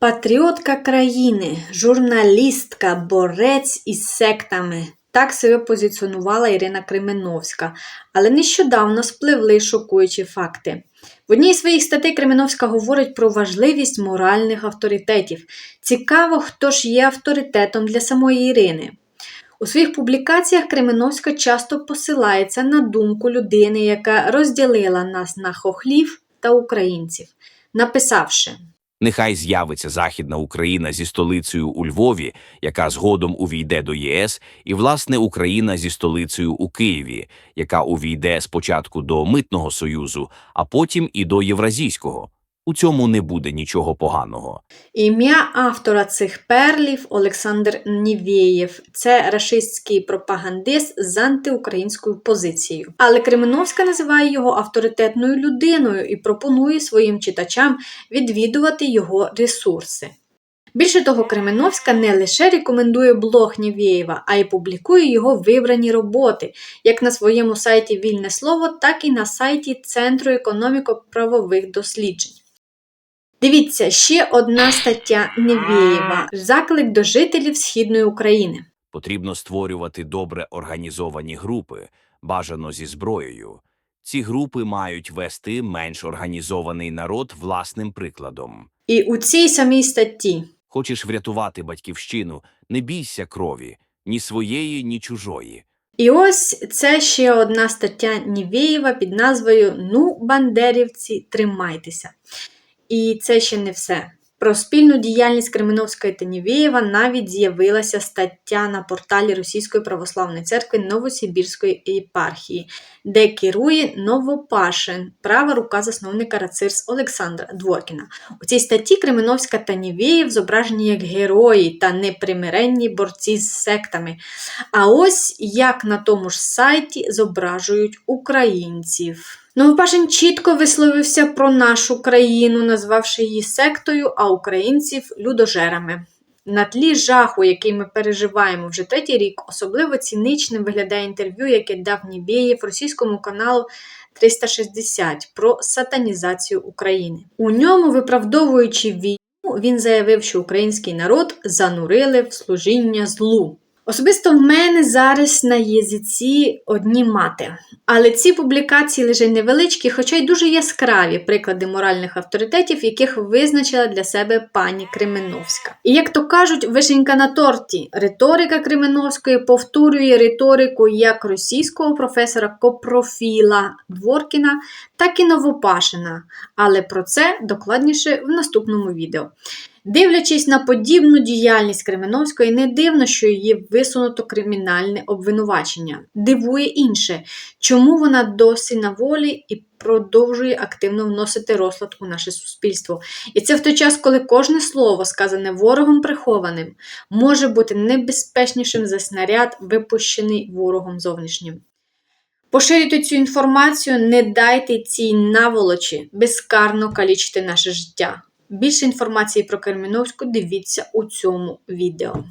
Патріотка країни, журналістка, борець із сектами. Так себе позиціонувала Ірина Кременовська, але нещодавно спливли шокуючі факти. В одній з своїх статей Кременовська говорить про важливість моральних авторитетів. Цікаво, хто ж є авторитетом для самої Ірини. У своїх публікаціях Кременовська часто посилається на думку людини, яка розділила нас на хохлів та українців, написавши. Нехай з'явиться Західна Україна зі столицею у Львові, яка згодом увійде до ЄС, і власне Україна зі столицею у Києві, яка увійде спочатку до Митного Союзу, а потім і до Євразійського. У цьому не буде нічого поганого. Ім'я автора цих перлів Олександр Нівєєв. Це рашистський пропагандист з антиукраїнською позицією. Але Кременовська називає його авторитетною людиною і пропонує своїм читачам відвідувати його ресурси. Більше того, Кременовська не лише рекомендує блог Нівєєва, а й публікує його вибрані роботи, як на своєму сайті Вільне Слово, так і на сайті Центру економіко-правових досліджень. Дивіться, ще одна стаття Невєєва Заклик до жителів Східної України. Потрібно створювати добре організовані групи, бажано зі зброєю. Ці групи мають вести менш організований народ власним прикладом. І у цій самій статті Хочеш врятувати батьківщину, не бійся крові, ні своєї, ні чужої. І ось це ще одна стаття Нівєєва під назвою Ну, бандерівці, тримайтеся. І це ще не все. Про спільну діяльність Кременовської та Нівєєва навіть з'явилася стаття на порталі Російської православної церкви Новосибірської єпархії, де керує Новопашин, права рука засновника Рацирс Олександра Дворкіна. У цій статті Кременовська та Нівєєв зображені як герої та непримиренні борці з сектами. А ось як на тому ж сайті зображують українців. Новопашин чітко висловився про нашу країну, назвавши її сектою, а українців людожерами. На тлі жаху, який ми переживаємо вже третій рік, особливо ціничним виглядає інтерв'ю, яке дав Нібєєв російському каналу 360 про сатанізацію України. У ньому, виправдовуючи війну, він заявив, що український народ занурили в служіння злу. Особисто в мене зараз на язиці одні мати. Але ці публікації лише невеличкі, хоча й дуже яскраві приклади моральних авторитетів, яких визначила для себе пані Кременовська. І як то кажуть, вишенька на торті, риторика Кременовської повторює риторику як російського професора Копрофіла Дворкіна, так і Новопашина. Але про це докладніше в наступному відео. Дивлячись на подібну діяльність Кременовської, не дивно, що її висунуто кримінальне обвинувачення. Дивує інше, чому вона досі на волі і продовжує активно вносити розлад у наше суспільство. І це в той час, коли кожне слово, сказане ворогом прихованим, може бути небезпечнішим за снаряд, випущений ворогом зовнішнім. Поширюйте цю інформацію, не дайте цій наволочі безкарно калічити наше життя. Більше інформації про Кременовську дивіться у цьому відео.